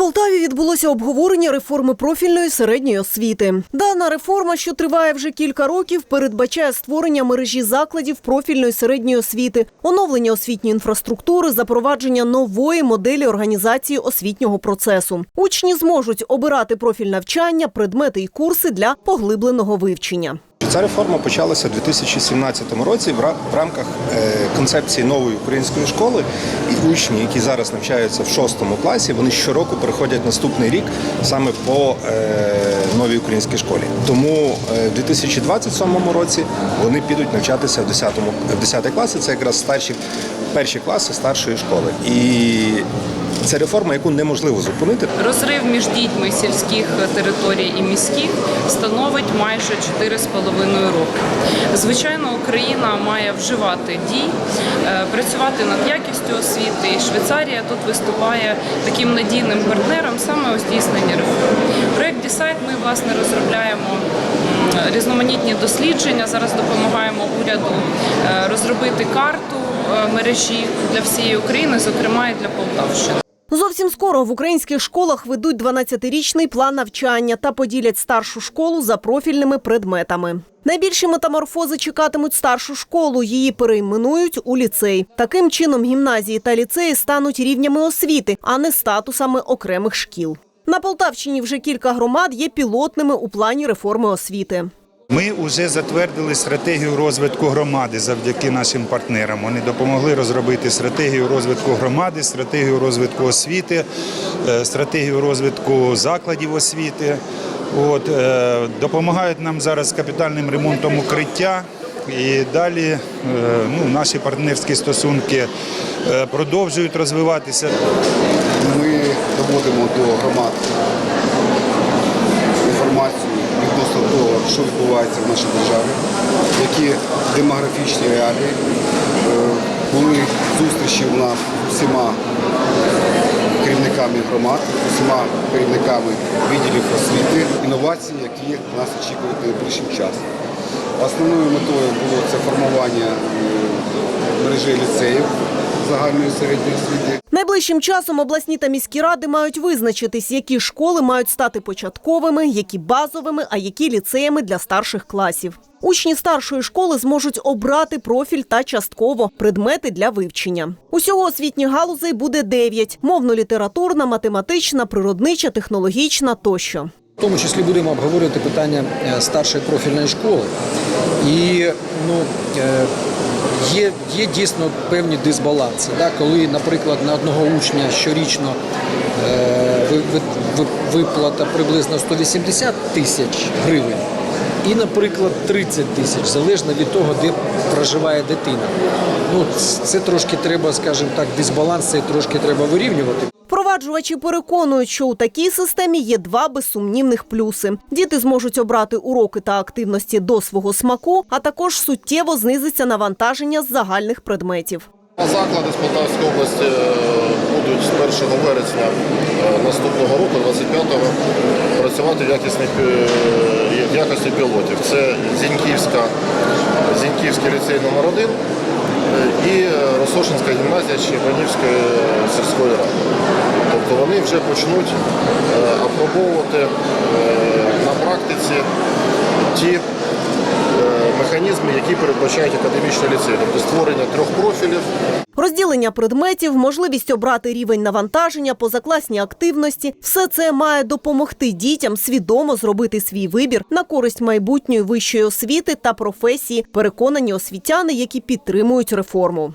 Полтаві відбулося обговорення реформи профільної середньої освіти. Дана реформа, що триває вже кілька років, передбачає створення мережі закладів профільної середньої освіти, оновлення освітньої інфраструктури, запровадження нової моделі організації освітнього процесу. Учні зможуть обирати профіль навчання, предмети і курси для поглибленого вивчення. Ця реформа почалася у 2017 році в рамках е, концепції нової української школи. І учні, які зараз навчаються в шостому класі, вони щороку переходять наступний рік саме по е, новій українській школі. Тому е, в 2027 році вони підуть навчатися в 10, в 10 класи. Це якраз старші перші класи старшої школи. І це реформа, яку неможливо зупинити. Розрив між дітьми сільських територій і міських становить майже 4,5 роки. Звичайно, Україна має вживати дій, е, працювати над якістю освіти. І Швейцарія тут виступає таким надійним партнером саме у здійсненні реформ. Проект Дісайт ми власне розробляємо різноманітні дослідження. Зараз допомагаємо уряду е, розробити карту мережі для всієї України, зокрема і для Полтавщини. Зовсім скоро в українських школах ведуть 12-річний план навчання та поділять старшу школу за профільними предметами. Найбільші метаморфози чекатимуть старшу школу. Її перейменують у ліцей. Таким чином, гімназії та ліцеї стануть рівнями освіти, а не статусами окремих шкіл. На Полтавщині вже кілька громад є пілотними у плані реформи освіти. Ми вже затвердили стратегію розвитку громади завдяки нашим партнерам. Вони допомогли розробити стратегію розвитку громади, стратегію розвитку освіти, е, стратегію розвитку закладів освіти. От, е, допомагають нам зараз з капітальним ремонтом укриття. І далі е, ну, наші партнерські стосунки продовжують розвиватися. Ми доводимо до громад що відбувається в нашій державі, які демографічні реалії. Е, Були зустрічі у нас з усіма керівниками громад, усіма керівниками відділів освіти, інновації, які нас очікують найближчим часом. Основною метою було це формування е, мережі ліцеїв загальної середньої освіти. Найближчим часом обласні та міські ради мають визначитись, які школи мають стати початковими, які базовими, а які ліцеями для старших класів. Учні старшої школи зможуть обрати профіль та частково предмети для вивчення. Усього освітніх галузей буде дев'ять: мовно-літературна, математична, природнича, технологічна тощо. В тому числі будемо обговорювати питання е, старшої профільної школи. І ну, е, є, є дійсно певні дисбаланси. Да? Коли, наприклад, на одного учня щорічно е, ви- ви- ви- виплата приблизно 180 тисяч гривень, і, наприклад, 30 тисяч, залежно від того, де проживає дитина. Ну, це трошки треба, скажімо так, дисбаланс це трошки треба вирівнювати. Впроваджувачі переконують, що у такій системі є два безсумнівних плюси: діти зможуть обрати уроки та активності до свого смаку, а також суттєво знизиться навантаження з загальних предметів. Заклади з Полтавської області е, будуть з 1 вересня е, наступного року, 25-го, працювати в, якісних, е, в якості пілотів. Це Зіньківська, Зіньківський ліцей номер 1 і е, Росошинська гімназія Червонівської сільської ради. Тобто вони вже почнуть е, апробовувати е, на практиці ті е, механізми, які передбачають академічний ліцей, тобто створення трьох профілів. Розділення предметів, можливість обрати рівень навантаження, позакласні активності все це має допомогти дітям свідомо зробити свій вибір на користь майбутньої вищої освіти та професії, переконані освітяни, які підтримують реформу.